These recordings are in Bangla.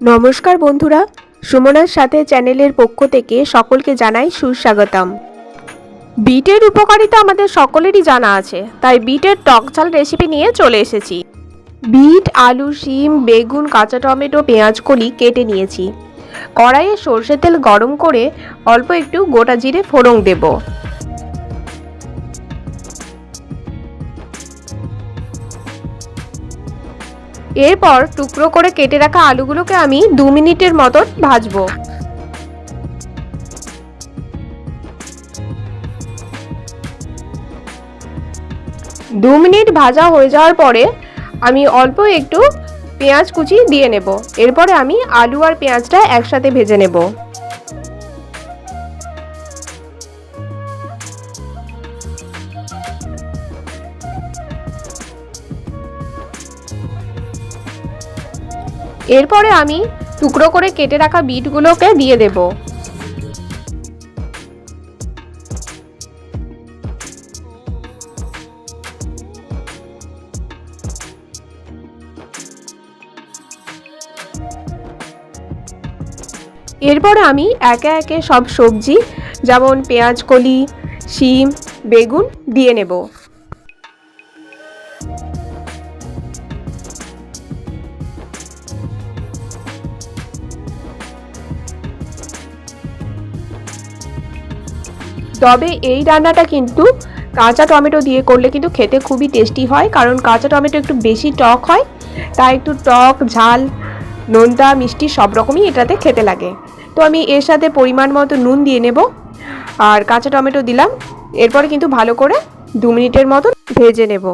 নমস্কার বন্ধুরা, সুমনার সাথে চ্যানেলের পক্ষ থেকে সকলকে জানাই সুস্বাগতম। বিটের উপকারিতা আমাদের সকলেরই জানা আছে, তাই বিটের টক ঝাল রেসিপি নিয়ে চলে এসেছি। বিট, আলু, শিম, বেগুন, কাঁচা টমেটো, পেঁয়াজ, কলি কেটে নিয়েছি। কড়াইয়ে সর্ষের তেল গরম করে অল্প একটু গোটা জিরে ফোড়ন দেবো। এরপর টুকরো করে কেটে রাখা আলুগুলোকে আমি দু মিনিটের মতন ভাজবো। দু মিনিট ভাজা হয়ে যাওয়ার পরে আমি অল্প একটু পেঁয়াজ কুচি দিয়ে নেব। এরপরে আমি আলু আর পেঁয়াজটা একসাথে ভেজে নেব। এরপরে আমি টুকরো করে কেটে রাখা বিটগুলোকে দিয়ে দেব। এরপরে আমি একে একে সব সবজি, যেমন পেঁয়াজ, কলি, শিম, বেগুন দিয়ে নেব। তবে এই রান্নাটা কিন্তু কাঁচা টমেটো দিয়ে করলে কিন্তু খেতে খুবই টেস্টি হয়, কারণ কাঁচা টমেটো একটু বেশি টক হয়, তাই একটু টক, ঝাল, নোনতা, মিষ্টি সব রকমই এটাতে খেতে লাগে। তো আমি এর সাথে পরিমাণ মতো নুন দিয়ে নেব, আর কাঁচা টমেটো দিলাম, এরপরে কিন্তু ভালো করে দু মিনিটের মতো ভেজে নেব।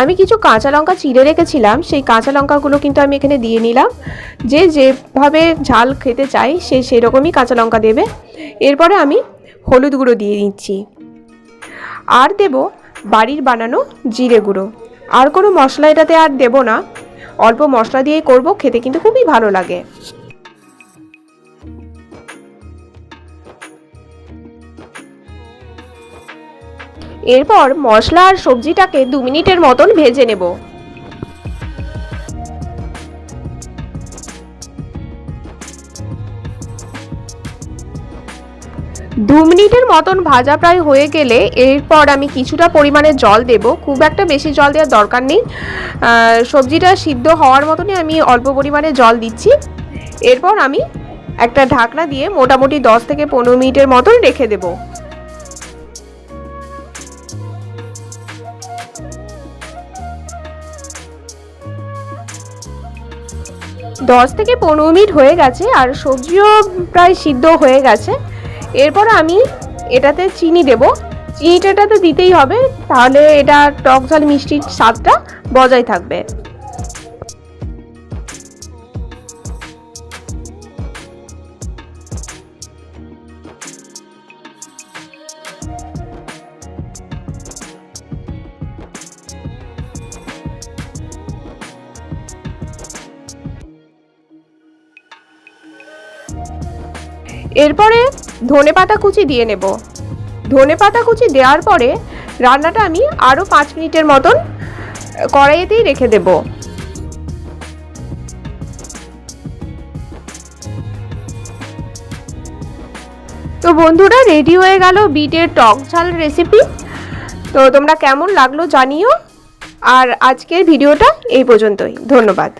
আমি কিছু কাঁচা লঙ্কা চিড়ে রেখেছিলাম, সেই কাঁচা লঙ্কাগুলো কিন্তু আমি এখানে দিয়ে নিলাম। যে যেভাবে ঝাল খেতে চাই, সে সেরকমই কাঁচা লঙ্কা দেবে। এরপরে আমি হলুদ গুঁড়ো দিয়ে দিচ্ছি। আর দেব বাড়ির বানানো জিরে গুঁড়ো। আর কোনো মশলা এটাতে আর দেব না। অল্প মশলা দিয়েই করব, খেতে কিন্তু খুবই ভালো লাগে। এরপর মশলা আর সবজিটাকে দু মিনিটের মতন ভেজে নেব। দু মিনিটের মতন ভাজা প্রায় হয়ে গেলে এরপর আমি কিছুটা পরিমাণে জল দেব। খুব একটা বেশি জল দেওয়ার দরকার নেই। সবজিটা সিদ্ধ হওয়ার মতনই আমি অল্প পরিমাণে জল দিচ্ছি। এরপর আমি একটা ঢাকনা দিয়ে মোটামুটি দশ থেকে পনেরো মিনিটের মতন রেখে দেবো। দশ থেকে পনেরো মিনিট হয়ে গেছে, আর সবজিও প্রায় সিদ্ধ হয়ে গেছে। এরপর আমি এটাতে চিনি দেব। চিনিটা তো দিতেই হবে, তাহলে এটা টক ঝাল মিষ্টির স্বাদটা বজায় থাকবে। এরপরে ধনে পাতা কুচি দিয়ে নেব। ধনে পাতা কুচি দেওয়ার পরে রান্নাটা আমি আরও পাঁচ মিনিটের মতন কড়াইয়েতেই রেখে দেব। তো বন্ধুরা, রেডি হয়ে গেল বিটের টক ঝাল রেসিপি তো তোমরা কেমন লাগল জানিও। আর আজকের ভিডিওটা এই পর্যন্তই। ধন্যবাদ।